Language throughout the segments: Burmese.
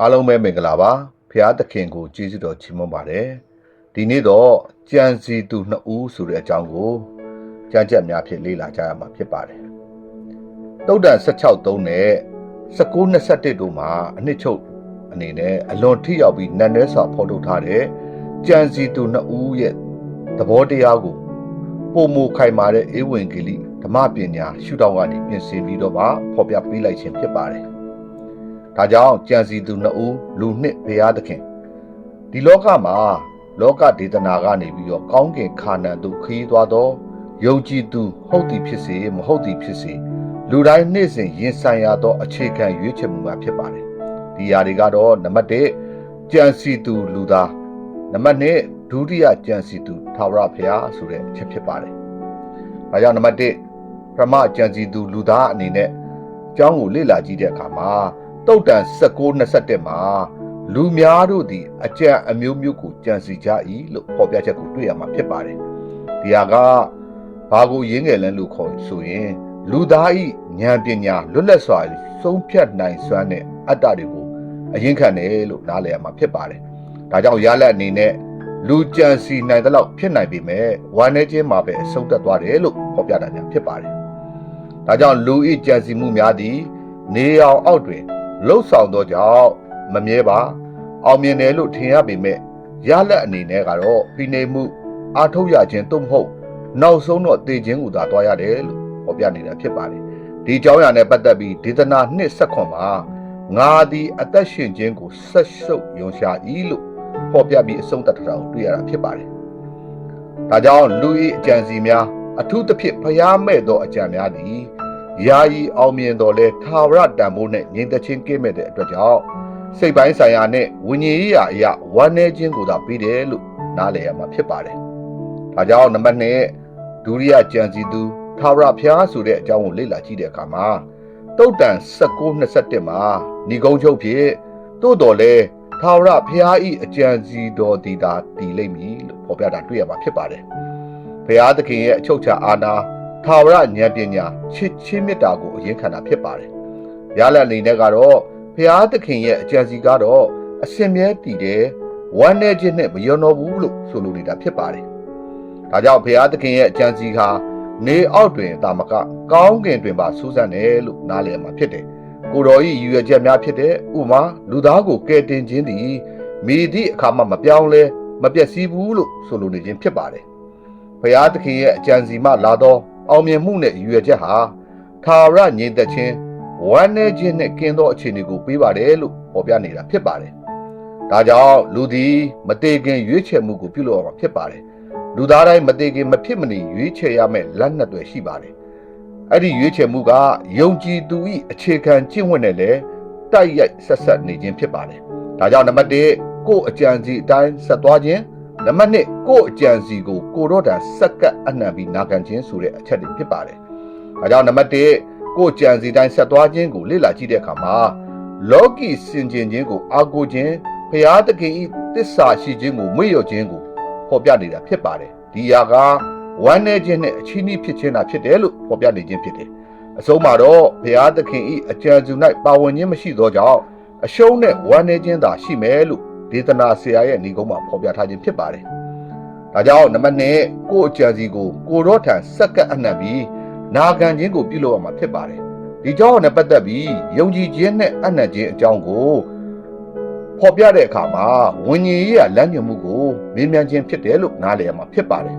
အားလုံးပဲမင်္ဂလာပါဖရာသခင်ကိုကျေးဇူးတော်ချီးမွမ်းပါတယ်ဒီနေ့တော့ကြံစီသူနှစ်ဦးဆိုတဲ့အကြောင်းကိုကြံကြက်များဖြင့်လေ့လာကြရမှာဖြစ်ပါတယ်တုတ်တန်16သုံးနဲ့19 21တို့မှာအနှစ်ချုပ်အနေနဲ့အလွန်ထိရောက်ပြီးနတ်နဲစွာဖော်ထုတ်ထားတဲ့ကြံစီသူနှစ်ဦးရဲ့သဘောတရားကိုပုံမူခိုင်မာတဲ့ဧဝံဂေလိဓမ္မပညာရှုထောင့်ကနေပြင်ဆင်ပြီးတော့မှဖော်ပြပေးလိုက်ခြင်းဖြစ်ပါတယ်။ ဒါကြောင့်ကြံစီသူနှစ်ဦးလူနှစ်ဘုရားသခင်ဒီလောကမှာလောကဒေသနာကနေပြီးတော့ကောင်းကင်ခါနန်သို့ခရီးသွားသောယုံကြည်သူ ဟုတ်သည်ဖြစ်စေမဟုတ်သည်ဖြစ်စေလူတိုင်းနေ့စဉ်ရင်ဆိုင်ရသောအခြေခံရွေးချယ်မှုမှာဖြစ်ပါတယ်။ဒီຢာတွေကတော့နံပါတ်1ကြံစီသူလူသားနံပါတ်2ဒုတိယကြံစီသူသာဝရဘုရားဆိုတဲ့အချက်ဖြစ်ပါတယ်။ဒါကြောင့်နံပါတ်1ပရမကြံစီသူလူသားအနေနဲ့အကြောင်းကိုလေ့လာကြည့်တဲ့အခါမှာ တုတ်တန်16 21မှာလူများတို့သည်အကြံအမျိုးမျိုးကိုကြံစီကြ၏လို့ဖော်ပြချက်ကိုတွေ့ရမှာဖြစ်ပါတယ်။ဒီဟာကဘာကိုရင်းငယ်လန်းလို့ခေါ်ဆိုရင်လူသားဤဉာဏ်ပညာလွတ်လပ်စွာဆုံးဖြတ်နိုင်စွမ်းတဲ့အတ္တတွေကိုအရင်ခံတယ်လို့နားလည်ရမှာဖြစ်ပါတယ်။ဒါကြောင့်ရလက်အနေနဲ့လူကြံစီနိုင်တဲ့လောက်ဖြစ်နိုင်ပေမဲ့ဝမ်းနေခြင်းမှာပဲအဆုံးသက်သွားတယ်လို့ဖော်ပြတာများဖြစ်ပါတယ်။ဒါကြောင့်လူဤကြံစီမှုများသည်နေအောင်အောက်တွင် လှုပ်ဆောင်သောကြောင့်မမြဲပါ အောင်မြင်တယ်လို့ထင်ရပေမဲ့ရလက်အနေနဲ့ကတော့ဖိနေမှုအာထုတ်ရခြင်းသို့မဟုတ်နောက်ဆုံးတော့တည်ခြင်းကိုသာတွားရတယ်လို့ဖော်ပြနေတာဖြစ်ပါတယ်ဒီအကြောင်းအရာနဲ့ပတ်သက်ပြီးဒေသနာနှစ်ဆက်ခွန်မှာငါသည်အသက်ရှင်ခြင်းကိုဆက်ဆုပ်ယုံရှာ၏လို့ဖော်ပြပြီးအဆုံးသတ်တာကိုတွေ့ရတာဖြစ်ပါတယ်ဒါကြောင့်လူ၏အကြံစီများအထူးသဖြင့်ဖျားမဲ့သောအကြံများသည် ယာယီအောင်မြင်တော်လဲသာဝရတန်ဖိုးနဲ့ငြိမ်သက်ခြင်းကင်းမဲ့တဲ့အတွက်ကြောင့်စိတ်ပိုင်းဆိုင်ရာနဲ့ဝိညာဉ်ရေးရာအရာဝမ်းနည်းခြင်းကိုသာပြီးတယ်လို့နားလည်ရမှာဖြစ်ပါတယ်။ဒါကြောင့်နံပါတ်2ဒုတိယကြံစီသူသာဝရဖျားဆိုတဲ့အကြောင်းကိုလေ့လာကြည့်တဲ့အခါမှာတုတ်တန်16 21မှာဏီကုံချုပ်ဖြစ်တို့တော်လဲသာဝရဖျားဤအကြံစီတော်ဒီတာတည်လိမ့်မည်လို့ဖော်ပြတာတွေ့ရမှာဖြစ်ပါတယ်။ဘုရားသခင်ရဲ့အချုပ်ချာအာဏာ သာဝရဉာဏ်ပညာချစ်ချင်းမေတ္တာကိုအရင်ခံတာဖြစ်ပါတယ်။ရလအနေနဲ့ကတော့ဖျားသခင်ရဲ့အကြံစီကတော့အစင်မြဲတည်တယ်ဝမ်းနည်းခြင်းနဲ့မယွန်းတော့ဘူးလို့ဆိုလိုနေတာဖြစ်ပါတယ်။ဒါကြောင့်ဖျားသခင်ရဲ့အကြံစီဟာနေအောက်တွင်တာမကကောင်းကင်တွင်ပါစူးစမ်းတယ်လို့နားလည်မှာဖြစ်တယ်။ကိုတော်ဤရည်ရွယ်ချက်များဖြစ်တဲ့ဥမာလူသားကိုကယ်တင်ခြင်းသည်မိသည့်အခါမှမပြောင်းလဲမပျက်စီးဘူးလို့ဆိုလိုနေခြင်းဖြစ်ပါတယ်။ဖျားသခင်ရဲ့အကြံစီမှလာသော အောင်မြင်မှုနဲ့ရည်ရွယ်ချက်ဟာသာရငြိမ်သက်ခြင်းဝမ်းနည်းခြင်းနဲ့ကင်းသောအခြေအနေကိုပေးပါတယ်လို့ဟောပြနေတာဖြစ်ပါတယ်။ဒါကြောင့်လူသည်မတေခင်ရွေးချယ်မှုကိုပြုလုပ်ရမှာဖြစ်ပါတယ်။လူသားတိုင်းမတေခင်မဖြစ်မနေရွေးချယ်ရမယ့်လက်နက်တွေရှိပါတယ်။အဲ့ဒီရွေးချယ်မှုကယုံကြည်သူ၏အခြေခံကျင့်ဝတ်နဲ့လည်းတိုက်ရိုက်ဆက်ဆက်နေခြင်းဖြစ်ပါတယ်။ဒါကြောင့်နံပါတ်1ကိုယ့်အကြံစီအတိုင်းဆက်သွားခြင်း နံပါတ်2ကိုယ့်အကြံစီကိုကိုတော့တာစက္ကပ်အနှံပြီးနာခံခြင်းဆိုတဲ့အချက်တွေဖြစ်ပါတယ်။ဒါကြောင့်နံပါတ်1ကိုကြံစီတိုင်းဆက်သွားခြင်းကိုလေ့လာကြည့်တဲ့အခါမှာလောကီစင်ကြင်ခြင်းကိုအာကိုခြင်းဖျားသခင်ဤတစ္ဆာရှိခြင်းကိုမွေ့လျော့ခြင်းကိုဖော်ပြနေတာဖြစ်ပါတယ်ဒီຢာကဝမ်းနည်းခြင်းနဲ့အချီးနှီးဖြစ်ခြင်းသာဖြစ်တယ်လို့ဖော်ပြနေခြင်းဖြစ်တယ်အဆုံးမှာတော့ဘုရားသခင်ဤအကြံစု၌ပါဝင်ခြင်းမရှိသောကြောင့်အရှုံးနဲ့ဝမ်းနည်းခြင်းသာရှိမယ်လို့ ဒေသနာဆရာရဲ့ဏီကုန်းမှာဖော်ပြထားခြင်းဖြစ်ပါတယ်ဒါကြောင့်နံပါတ်1ကိုအကြံစီကိုကိုရောထံစက္ကပ်အနှံ့ပြီးနာခံခြင်းကိုပြုလုပ်ရမှာဖြစ်ပါတယ်ဒီကြောင့်နဲ့ပတ်သက်ပြီးယုံကြည်ခြင်းနဲ့အနက်ခြင်းအကြောင်းကိုဖော်ပြတဲ့အခါမှာဝิญဉ်ရေးရလမ်းညွှန်မှုကိုမြင်မြန်ခြင်းဖြစ်တယ်လို့နားလည်ရမှာဖြစ်ပါတယ်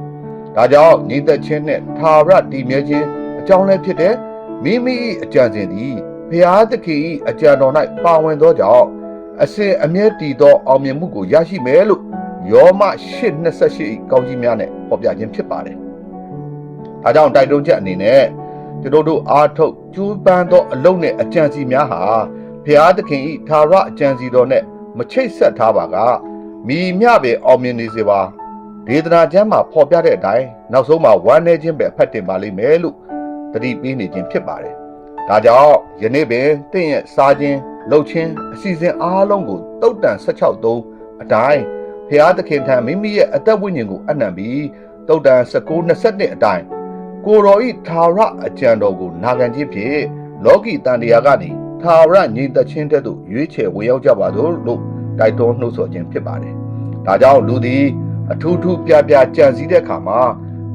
ဒါကြောင့်ညီသက်ခြင်းနဲ့သာရတည်မြဲခြင်းအကြောင်းလည်းဖြစ်တဲ့မိမိ၏အကြံစဉ်သည်ဘုရားသခင်၏အကြံတော်၌ပါဝင်သောကြောင့် အစဉ်အမြဲတည်သောအောင်မြင်မှုကိုရရှိမယ်လို့ယောမ8:28ကောင်းကြီးများနဲ့ဖော်ပြခြင်းဖြစ်ပါတယ်။ဒါကြောင့်တိုက်တွန်းချက်အနေနဲ့ကျွန်တော်တို့အားထုတ်ကျူးပန်းသောအလုံးနဲ့အကြံစီများဟာဘုရားသခင်ဤသာရအကြံစီတော်နဲ့မချိတ်ဆက်ထားပါကမိမြပဲအောင်မြင်နေစေပါဒေသနာကျမ်းမှာဖော်ပြတဲ့အတိုင်းနောက်ဆုံးမှာဝမ်းနည်းခြင်းပဲအဖက်တင်ပါလိမ့်မယ်လို့တတိပေးနေခြင်းဖြစ်ပါတယ်။ဒါကြောင့်ယနေ့ပင်တင့်ရဲ့စားခြင်း လှုပ်ခြင်းအစီအစဉ်အားလုံးကိုတုတ်တန်16သုံးအတိုင်းဘုရားသခင်ထံမိမိရဲ့အသက်ဝိညာဉ်ကိုအနံပြီးတုတ်တန်19 22အတိုင်းကိုတော်ဤသာရအကြံတော်ကိုနာခံခြင်းဖြင့်လောကီတန်တရားကနေထာဝရညီသက်ချင်းတဲ့သို့ရွေးချယ်ဝင်ရောက်ကြပါစို့လို့တိုက်တွန်းနှိုးဆော်ခြင်းဖြစ်ပါတယ်။ဒါကြောင့်လူသည်အထူးထူးပြပြကြံစည်တဲ့အခါမှာ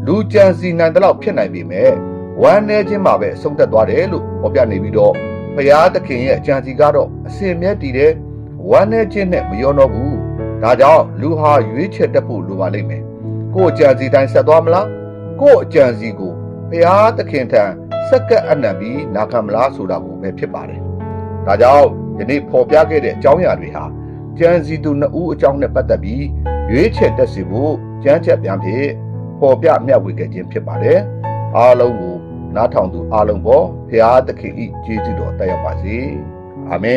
လူကြံစည်နိုင်တဲ့လောက်ဖြစ်နိုင်ပေမဲ့ဝမ်းနည်းခြင်းမှာပဲအဆုံးသက်သွားတယ်လို့ဟောပြနေပြီးတော့ ဘုရားသခင်ရဲ့အကြံစီကတော့အစဉ်မြဲတည်တဲ့ဝမ်းနည်းခြင်းနဲ့မရောတော့ဘူး။ဒါကြောင့်လူဟာရွေးချယ်တတ်ဖို့လိုပါလိမ့်မယ်။ကိုယ်အကြံစီတိုင်းဆက်သွားမလား။ကိုယ်အကြံစီကိုဘုရားသခင်ထံစက္ကပ်အနံပြီးနာခံမလားဆိုတာကိုပဲဖြစ်ပါတယ်။ဒါကြောင့်ယနေ့ဖော်ပြခဲ့တဲ့အကြောင်းအရာတွေဟာကြံစီသူနှစ်ဦးအကြောင်းနဲ့ပတ်သက်ပြီးရွေးချယ်တတ်စီဖို့ကြမ်းချက်ပြန်ဖြစ်ဖော်ပြမျှဝေခဲ့ခြင်းဖြစ်ပါတယ်။အားလုံးကို နားထောင်သူအားလုံးပေါ်ဘုရားသခင်ဤကျေးဇူးတော်တက်ရောက်ပါစေ။အာမင်